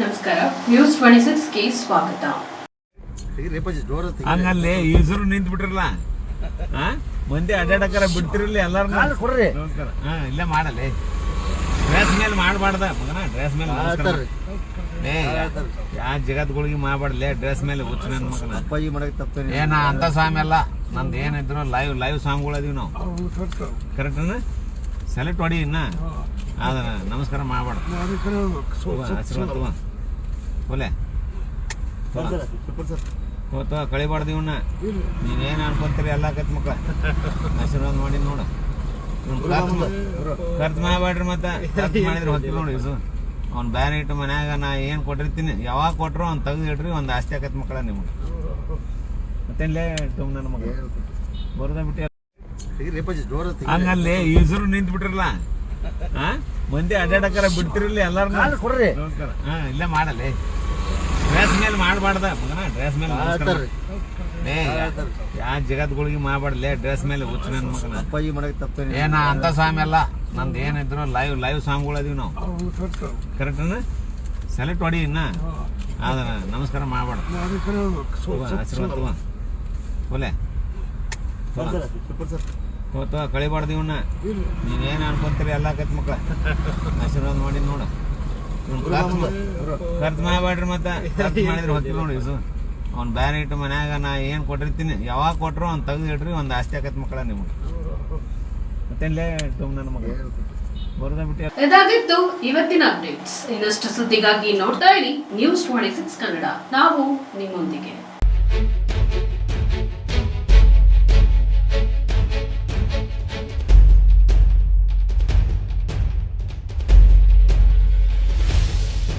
ನಮಸ್ಕಾರ. News twenty ಸಿಕ್ಸ್ಗೆ ಸ್ವಾಗತ. ಹಂಗಲ್ಲಿ ಈಸರು ನಿಂತ್ ಬಿಟ್ರಲ್ಲ ಆ ಮಂದಿ ಅಡ್ಡಾಡಕರ ಬಿಡ್ತಿರಲ್ಲ ಎಲ್ಲಾರು ಕೊಡ್ರಿ. ಹಾ ಇಲ್ಲೇ ಮಾಡಲಿ. ಡ್ರೆಸ್ ಮೇಲೆ ಮಾಡಬಾರ್ದ ಮಗನ? ಡ್ರೆಸ್ ಮೇಲೆ. ಏ ಯಾ ಜಗತ್ಗಳಿಗೆ ಮಾಡಬಾರ್ಲೆ ಡ್ರೆಸ್ ಮೇಲೆ ಹುಚ್ಚ ನನ್ನ ಮಗನ. ಅಪ್ಪಾಜಿ ಮಾಡಕ್ ತಪ್ಪೇನೆ ಏನ ಅಂತ ಸ್ವಾಮಿ ಅಲ್ಲ ನಂದು ಏನಿದ್ರು ಲೈವ್ ಲೈವ್ ಸಾಂಗ್ಗಳು ಅದೀವಿ ನಾವು. ಕರೆಕ್ಟನ ಸೆಲೆಕ್ಟ್ ಹೊಡಿ ಇನ್ನ. ಅದನ್ನ ನಮಸ್ಕಾರ ಮಾಡಬಾರ್ದು. ಆಶೀರ್ವಾದ ಒಲೆ. ಹೋತ ಕಳಿಬಾರ್ದು ಇವನ್ನ. ನೀವೇನು ಅನ್ಕೊಂತೀರಿ ಎಲ್ಲ ಕತ್ ಮಕ್ಕಳ ಆಶೀರ್ವಾದ ಮಾಡಿ ನೋಡು. ಖರ್ಚು ಮಾಡಬೇಡ್ರಿ ಮತ್ತೆ. ಖರ್ಚು ಮಾಡಿದ್ರೆ ಹೊತ್ತಿ ನೋಡಿ ಇದು ಅವ್ನು ಬ್ಯಾನ್ ಇಟ್ಟು ಮನ್ಯಾಗ ನಾ ಏನು ಕೊಟ್ಟಿರ್ತೀನಿ ಯಾವಾಗ ಕೊಟ್ರು ಅವ್ನು ತೆಗ್ದು ಇಡ್ರಿ ಒಂದು ಆಸ್ತಿ ಆಕತ್ ಮಕ್ಕಳ ನಿಮ್ಗೆ. ಮತ್ತೇನ್ಲೇ ತುಂಬ ನನ್ನ ಮಗ? ಬರೋದ ಬಿಟ್ಟು ಹಂಗಲ್ಲಿ ಈಸರು ನಿಂತ್ ಬಿಟ್ರಲ್ಲ ಮಂದಿ ಅಡ್ಡಾಡಕರ ಬಿಡ್ತಿರಲಿ ಎಲ್ಲಾರು ಕೊಡ್ರಿ. ಹಾ ಇಲ್ಲೇ ಮಾಡಲಿ. ಡ್ರೆಸ್ ಮೇಲೆ ಮಾಡಬಾರ್ದ ಮಗನ? ಡ್ರೆಸ್ ಮೇಲೆ ಯಾ ಏ ಯಾ ಜಗತ್ಗಳಿಗೆ ಮಾಡಬಾರ್ಲೆ ಡ್ರೆಸ್ ಮೇಲೆ ಹುಚ್ಚ ನನ್ನ ಮಗನ. ಅಪ್ಪಾಜಿ ಮಾಡಕ್ ತಪ್ಪೇನೆ ಏನ ಅಂತ ಸ್ವಾಮಿ ಅಲ್ಲ. ನಂದು ಏನಿದ್ರು ಲೈವ್ ಲೈವ್ ಸಾಂಗ್ಗಳು ಅದೀವಿ ನಾವು. ಕರೆಕ್ಟನ ಸೆಲೆಕ್ಟ್ ಹೊಡಿ ಇನ್ನ. ಅದನ್ನ ನಮಸ್ಕಾರ ಮಾಡಬಾರ್ದು. ಆಶೀರ್ವಾದ ಒಲೆ ಹೋತ ಕಳಿಬಾರ್ದು ಇವನ್ನ ನೀವೇನು ಅನ್ಕೊಂತೀರಿ ಎಲ್ಲ ಕತ್ ಮಕ್ಳ. ಆಶೀರ್ವಾದ ಮಾಡಿ ನೋಡು. ಖರ್ಚು ಮಾಡಬೇಡ್ರಿ ಮತ್ತೆ. ಖರ್ಚು ಮಾಡಿದ್ರೆ ಹೊತ್ತಿ ನೋಡಿ ಇದು ಅವ್ನು ಬ್ಯಾನ್ ಇಟ್ಟು ಮನ್ಯಾಗ ನಾ ಏನು ಕೊಟ್ಟಿರ್ತೀನಿ. ಯಾವಾಗ ಕೊಟ್ರು ಅವ್ನು ತೆಗ್ದು ಇಡ್ರಿ ಒಂದು ಆಸ್ತಿ ಆಕತ್ ಮಕ್ಕಳ ನಿಮ್ಗೆ. ಮತ್ತೇನ್ಲೇ ತುಂಬ ನನ್ನ ಮಗ? ಬರೋದ ಬಿಟ್ಟು. ಇದಾಗಿತ್ತು ಇವತ್ತಿನ ಅಪ್ಡೇಟ್ಸ್. ಇನ್ನಷ್ಟು ಸುದ್ದಿಗಾಗಿ ನೋಡ್ತಾ ಇರಿ. News twenty six Kannada. ನಾವು ನಿಮ್ಮೊಂದಿಗೆ.